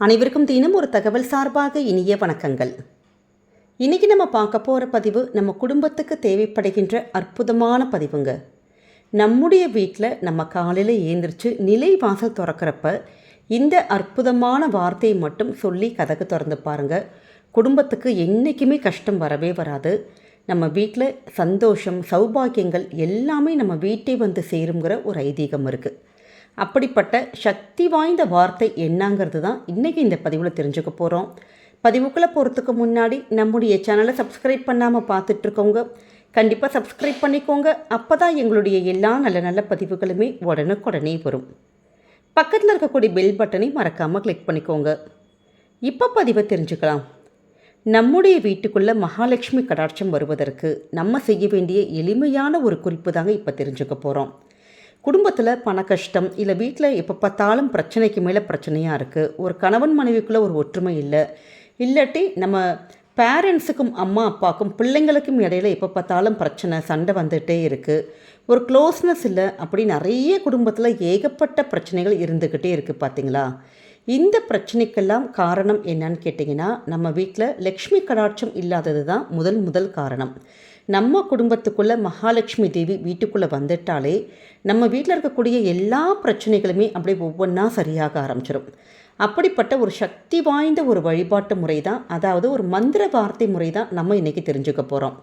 அனைவருக்கும் தினம் ஒரு தகவல் சார்பாக இனிய வணக்கங்கள். இன்றைக்கி நம்ம பார்க்க போகிற பதிவு நம்ம குடும்பத்துக்கு தேவைப்படுகின்ற அற்புதமான பதிவுங்க. நம்முடைய வீட்டில் நம்ம காலையில் ஏந்திரிச்சு நிலை வாசல் திறக்கிறப்ப இந்த அற்புதமான வார்த்தையை மட்டும் சொல்லி கதக்கு திறந்து பாருங்கள் குடும்பத்துக்கு என்றைக்குமே கஷ்டம் வரவே வராது. நம்ம வீட்டில் சந்தோஷம் சௌபாக்கியங்கள் எல்லாமே நம்ம வீட்டை வந்து சேருங்கிற ஒரு ஐதீகம் இருக்குது அப்படிப்பட்ட சக்தி வாய்ந்த வார்த்தை என்னங்கிறது தான் இன்றைக்கி இந்த பதிவில் தெரிஞ்சுக்க போகிறோம் பதிவுக்குள்ளே போகிறதுக்கு முன்னாடி நம்முடைய சேனலை சப்ஸ்கிரைப் பண்ணாமல் பார்த்துட்ருக்கோங்க. கண்டிப்பாக சப்ஸ்கிரைப் பண்ணிக்கோங்க. அப்போ தான் எங்களுடைய எல்லா நல்ல நல்ல பதிவுகளுமே உடனுக்குடனே வரும். பக்கத்தில் இருக்கக்கூடிய பெல் பட்டனை மறக்காமல் கிளிக் பண்ணிக்கோங்க. இப்போ பதிவை தெரிஞ்சுக்கலாம். நம்முடைய வீட்டுக்குள்ளே மகாலட்சுமி கடாட்சம் வருவதற்கு நம்ம செய்ய வேண்டிய எளிமையான ஒரு குறிப்பு தாங்க இப்போ தெரிஞ்சுக்க போகிறோம் குடும்பத்தில் பண கஷ்டம் இல்லை வீட்டில் எப்போ பார்த்தாலும் பிரச்சனைக்கு மேலே பிரச்சனையாக இருக்குது ஒரு கணவன் மனைவிக்குள்ளே ஒரு ஒற்றுமை இல்லை. இல்லாட்டி நம்ம பேரண்ட்ஸுக்கும் அம்மா அப்பாவுக்கும் பிள்ளைங்களுக்கும் இடையில எப்போ பார்த்தாலும் பிரச்சனை சண்டை வந்துகிட்டே இருக்குது ஒரு க்ளோஸ்னஸ் இல்லை அப்படி நிறைய குடும்பத்தில் ஏகப்பட்ட பிரச்சனைகள் இருந்துக்கிட்டே இருக்குது பார்த்தீங்களா? இந்த பிரச்சனைக்கெல்லாம் காரணம் என்னன்னு கேட்டிங்கன்னா நம்ம வீட்டில் லக்ஷ்மி கடாட்சம் இல்லாதது தான் முதல் முதல் காரணம். நம்ம குடும்பத்துக்குள்ளே மகாலட்சுமி தேவி வீட்டுக்குள்ளே வந்துட்டாலே நம்ம வீட்டில் இருக்கக்கூடிய எல்லா பிரச்சனைகளுமே அப்படியே ஒவ்வொன்றா சரியாக ஆரம்பிச்சிடும் அப்படிப்பட்ட ஒரு சக்தி வாய்ந்த ஒரு வழிபாட்டு முறை தான் அதாவது ஒரு மந்திர வார்த்தை முறை தான் நம்ம இன்றைக்கி தெரிஞ்சுக்க போகிறோம்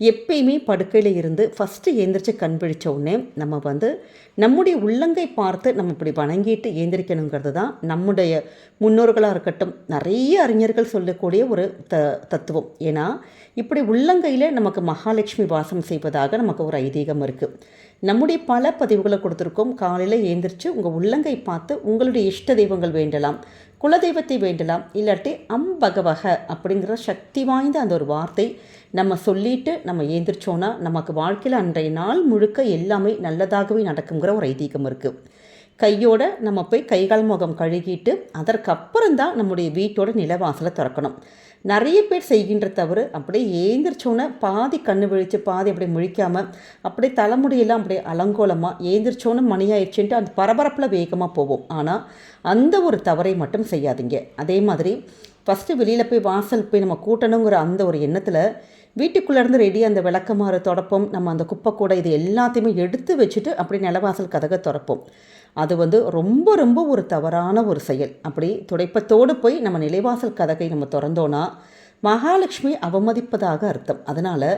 எப்பயுமே படுக்கையில் இருந்து ஃபஸ்ட்டு ஏந்திரிச்சு கண் விழிச்ச உடனே நம்ம வந்து நம்முடைய உள்ளங்கை பார்த்து நம்ம இப்படி வணங்கிட்டு ஏந்திரிக்கணுங்கிறது தான் நம்முடைய முன்னோர்களாக இருக்கட்டும் நிறைய அறிஞர்கள் சொல்லக்கூடிய ஒரு த தத்துவம். ஏன்னா இப்படி உள்ளங்கையில் நமக்கு மகாலட்சுமி வாசம் செய்வதாக நமக்கு ஒரு ஐதீகம் இருக்குது நம்முடைய பல பதிவுகளை கொடுத்துருக்கோம். காலையில் எழுந்திரிச்சு உங்கள் உள்ளங்கை பார்த்து உங்களுடைய இஷ்ட தெய்வங்கள் வேண்டலாம் குலதெய்வத்தை வேண்டலாம் இல்லாட்டி அம்பகவக அப்படிங்கிற சக்தி வாய்ந்த அந்த ஒரு வார்த்தை நம்ம சொல்லிட்டு நம்ம ஏந்திரிச்சோன்னா நமக்கு வாழ்க்கையில் அன்றைய நாள் முழுக்க எல்லாமே நல்லதாகவே நடக்குங்கிற ஒரு ஐதீகம் இருக்குது கையோட நம்ம போய் கைகால் முகம் கழுகிட்டு அதற்கப்புறம் தான் நம்முடைய வீட்டோட நிலவாசலை திறக்கணும். நிறைய பேர் செய்கின்ற தவறு அப்படியே ஏந்திரிச்சோன்னே பாதி கண்ணு விழித்து பாதி அப்படியே முழிக்காமல் அப்படியே தலைமுடியெல்லாம் அப்படியே அலங்கோலமாக ஏந்திரிச்சோன்னு மணியாயிடுச்சுன்ட்டு அந்த பரபரப்பில் வேகமாக போவோம். ஆனால் அந்த ஒரு தவறை மட்டும் செய்யாதீங்க. அதே மாதிரி ஃபஸ்ட்டு வெளியில் போய் வாசல் போய் நம்ம கூட்டணுங்கிற அந்த ஒரு எண்ணத்தில் வீட்டுக்குள்ளேருந்து ரெடி அந்த விளக்கமாறு தொடப்போம் நம்ம அந்த குப்பை கூட இது எல்லாத்தையுமே எடுத்து வச்சுட்டு அப்படி நிலவாசல் கதகை திறப்போம். அது வந்து ரொம்ப ரொம்ப ஒரு தவறான ஒரு செயல். அப்படி துடைப்பத்தோடு போய் நம்ம நிலைவாசல் கதகை நம்ம திறந்தோன்னா மகாலட்சுமி அவமதிப்பதாக அர்த்தம். அதனால்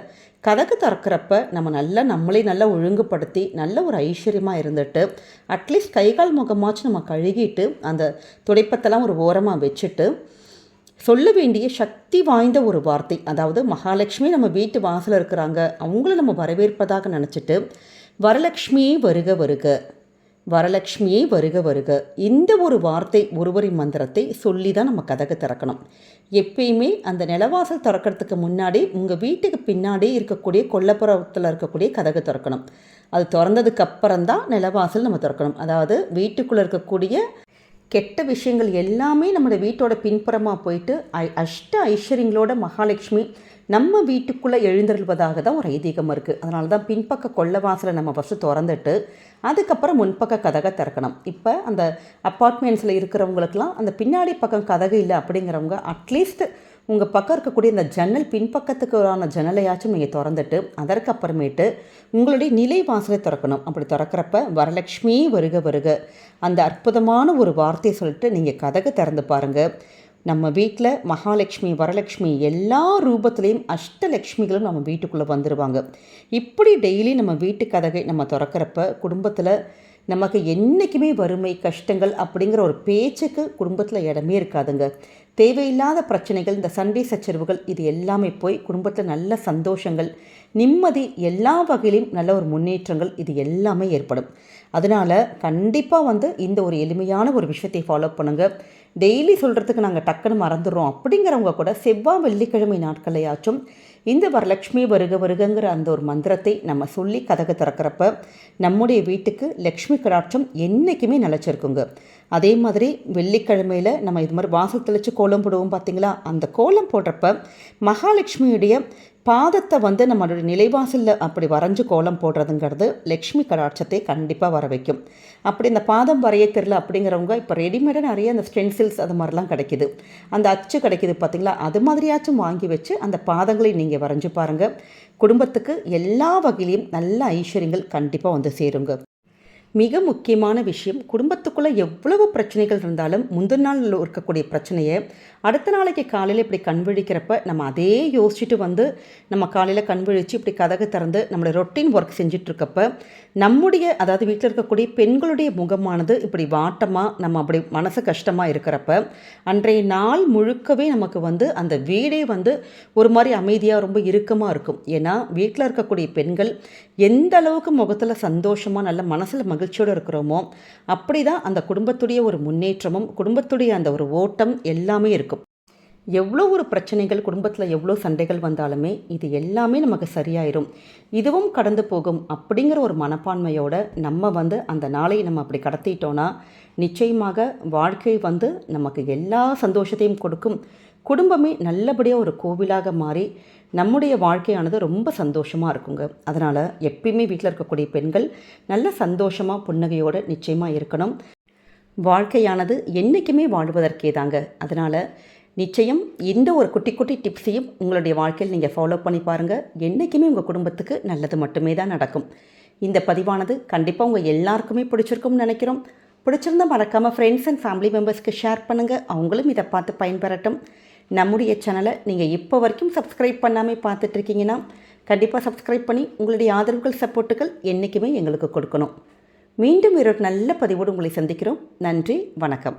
கதகு திறக்கிறப்ப நம்ம நல்லா நம்மளே நல்லா ஒழுங்குபடுத்தி நல்ல ஒரு ஐஸ்வர்யமாக இருந்துட்டு அட்லீஸ்ட் கைகால் முகமாச்சும் நம்ம கழுகிட்டு அந்த துடைப்பத்தெல்லாம் ஒரு ஓரமாக வச்சுட்டு சொல்ல வேண்டிய சக்தி வாய்ந்த ஒரு வார்த்தை. அதாவது மகாலட்சுமி நம்ம வீட்டு வாசலில் இருக்கிறாங்க அவங்கள நம்ம வரவேற்பதாக நினச்சிட்டு வரலட்சுமியே வருக வருக. வரலக்ஷ்மியே வருக வருக. இந்த ஒரு வார்த்தை ஒருவரின் மந்திரத்தை சொல்லி தான் நம்ம கதக திறக்கணும். எப்பயுமே அந்த நிலவாசல் திறக்கிறதுக்கு முன்னாடி உங்கள் வீட்டுக்கு பின்னாடி இருக்கக்கூடிய கொல்லப்புறத்தில் இருக்கக்கூடிய கதகு திறக்கணும். அது திறந்ததுக்கு அப்புறம் தான் நிலவாசல் நம்ம திறக்கணும். அதாவது வீட்டுக்குள்ளே இருக்கக்கூடிய கெட்ட விஷயங்கள் எல்லாமே நம்மளோட வீட்டோட பின்புறமாக போயிட்டு ஐ அஷ்ட ஐஸ்வர்யங்களோட மகாலட்சுமி நம்ம வீட்டுக்குள்ளே எழுந்தருள்வதாக தான் ஒரு ஐதீகம் இருக்குது அதனால தான் பின்பக்க கொள்ள வாசலை நம்ம ஃபஸ்ட்டு திறந்துட்டு அதுக்கப்புறம் முன்பக்க கதகை திறக்கணும். இப்போ அந்த அப்பார்ட்மெண்ட்ஸில் இருக்கிறவங்களுக்கெல்லாம் அந்த பின்னாடி பக்கம் கதகு இல்லை அப்படிங்கிறவங்க அட்லீஸ்ட் உங்கள் பக்கம் இருக்கக்கூடிய இந்த ஜன்னல் பின்பக்கத்துக்குறான ஜன்னலையாச்சும் நீங்கள் திறந்துட்டு அதற்கப்புறமேட்டு உங்களுடைய நிலை வாசலை திறக்கணும். அப்படி திறக்கிறப்ப வரலட்சுமி வருக வருக. அந்த அற்புதமான ஒரு வார்த்தையை சொல்லிட்டு நீங்கள் கதகு திறந்து பாருங்கள் நம்ம வீட்டில் மகாலட்சுமி வரலட்சுமி எல்லா ரூபத்துலேயும் அஷ்டலக்ஷ்மிகளும் நம்ம வீட்டுக்குள்ளே வந்துடுவாங்க இப்படி டெய்லி நம்ம வீட்டு கதகை நம்ம திறக்கிறப்ப குடும்பத்தில் நமக்கு என்றைக்குமே வறுமை கஷ்டங்கள் அப்படிங்கிற ஒரு பேச்சுக்கு குடும்பத்தில் இடமே இருக்காதுங்க. தேவையில்லாத பிரச்சனைகள் இந்த சண்டை சச்சரவுகள் இது எல்லாமே போய் குடும்பத்தில் நல்ல சந்தோஷங்கள் நிம்மதி எல்லா வகையிலும் நல்ல ஒரு முன்னேற்றங்கள் இது எல்லாமே ஏற்படும். அதனால் கண்டிப்பாக வந்து இந்த ஒரு எளிமையான ஒரு விஷயத்தை ஃபாலோ பண்ணுங்கள் டெய்லி சொல்கிறதுக்கு நாங்கள் டக்குன்னு மறந்துடுறோம் அப்படிங்கிறவங்க கூட செவ்வாய் வெள்ளிக்கிழமை நாட்களையாச்சும் இந்த வரலட்சுமி வருக வருகங்கிற அந்த ஒரு மந்திரத்தை நம்ம சொல்லி கதக திறக்கிறப்ப நம்முடைய வீட்டுக்கு லக்ஷ்மி கடாட்சம் என்றைக்குமே நிலச்சிருக்குங்க. அதே மாதிரி வெள்ளிக்கிழமையில் நம்ம இது மாதிரி வாசல் தெளித்து கோலம் போடுவோம் பார்த்தீங்களா அந்த கோலம் போடுறப்ப மகாலட்சுமியுடைய பாதத்தை வந்து நம்மளுடைய நிலைவாசலில் அப்படி வரைஞ்சு கோலம் போடுறதுங்கிறது லக்ஷ்மி கடாட்சத்தை கண்டிப்பாக வர வைக்கும். அப்படி இந்த பாதம் வரைய தெரில அப்படிங்கிறவங்க இப்போ ரெடிமேடாக நிறைய அந்த ஸ்டென்சில்ஸ் அது மாதிரிலாம் கிடைக்கிது. அந்த அச்சு கிடைக்கிது பார்த்தீங்களா அது மாதிரியாச்சும் வாங்கி வச்சு அந்த பாதங்களை நீங்கள் வரைஞ்சி பாருங்கள் குடும்பத்துக்கு எல்லா வகையிலையும் நல்ல ஐஸ்வர்யங்கள் கண்டிப்பாக வந்து சேருங்க. மிக முக்கியமான விஷயம் குடும்பத்துக்குள்ளே எவ்வளவு பிரச்சனைகள் இருந்தாலும் முந்தின நாளில் இருக்கக்கூடிய பிரச்சனையை அடுத்த நாளைக்கு காலையில் இப்படி கண் விழிக்கிறப்ப நம்ம அதே யோசிச்சுட்டு வந்து நம்ம காலையில் கண் விழித்து இப்படி கதகு திறந்து நம்மளோட ரொட்டீன் ஒர்க் செஞ்சிட்ருக்கப்ப நம்முடைய அதாவது வீட்டில் இருக்கக்கூடிய பெண்களுடைய முகமானது இப்படி வாட்டமாக நம்ம அப்படி மனசு கஷ்டமாக இருக்கிறப்ப அன்றைய நாள் முழுக்கவே நமக்கு வந்து அந்த வீடே வந்து ஒரு மாதிரி அமைதியாக ரொம்ப இறுக்கமாக இருக்கும். ஏன்னா வீட்டில் இருக்கக்கூடிய பெண்கள் எந்த அளவுக்கு முகத்தில் சந்தோஷமாக நல்ல மனசில் மகிழ்ச்சியோடு இருக்கிறோமோ அப்படி தான் அந்த குடும்பத்துடைய ஒரு முன்னேற்றமும் குடும்பத்துடைய அந்த ஒரு ஓட்டம் எல்லாமே இருக்கும். எவ்வளோ ஒரு பிரச்சனைகள் குடும்பத்தில் எவ்வளோ சண்டைகள் வந்தாலுமே இது எல்லாமே நமக்கு சரியாயிரும். இதுவும் கடந்து போகும் அப்படிங்கிற ஒரு மனப்பான்மையோட நம்ம வந்து அந்த நாளை நம்ம அப்படி கடத்திட்டோன்னா நிச்சயமாக வாழ்க்கை வந்து நமக்கு எல்லா சந்தோஷத்தையும் கொடுக்கும். குடும்பமே நல்லபடியாக ஒரு கோவிலாக மாறி நம்முடைய வாழ்க்கையானது ரொம்ப சந்தோஷமாக இருக்குங்க. அதனால் எப்பயுமே வீட்டில் இருக்கக்கூடிய பெண்கள் நல்ல சந்தோஷமாக புன்னகையோடு நிச்சயமாக இருக்கணும். வாழ்க்கையானது என்றைக்குமே வாழ்வதற்கே தாங்க அதனால் நிச்சயம் இந்த ஒரு குட்டி குட்டி டிப்ஸையும் உங்களுடைய வாழ்க்கையில் நீங்கள் ஃபாலோ பண்ணி பாருங்கள் என்றைக்குமே உங்கள் குடும்பத்துக்கு நல்லது மட்டுமே தான் நடக்கும். இந்த பதிவானது கண்டிப்பாக உங்கள் எல்லாருக்குமே பிடிச்சிருக்கும்னு நினைக்கிறோம். பிடிச்சிருந்தா மறக்காமல் ஃப்ரெண்ட்ஸ் அண்ட் ஃபேமிலி மெம்பர்ஸ்க்கு ஷேர் பண்ணுங்கள் அவங்களும் இதை பார்த்து பயன்பெறட்டும். நம்முடைய சேனலை நீங்கள் இப்போ வரைக்கும் சப்ஸ்கிரைப் பண்ணாமல் பார்த்துட்ருக்கீங்கன்னா கண்டிப்பாக சப்ஸ்கிரைப் பண்ணி உங்களுடைய ஆதரவுகள் சப்போர்ட்டுகள் என்றைக்குமே எங்களுக்கு கொடுக்கணும். மீண்டும் ஒரு நல்ல பதிவோடு உங்களை சந்திக்கிறோம். நன்றி வணக்கம்.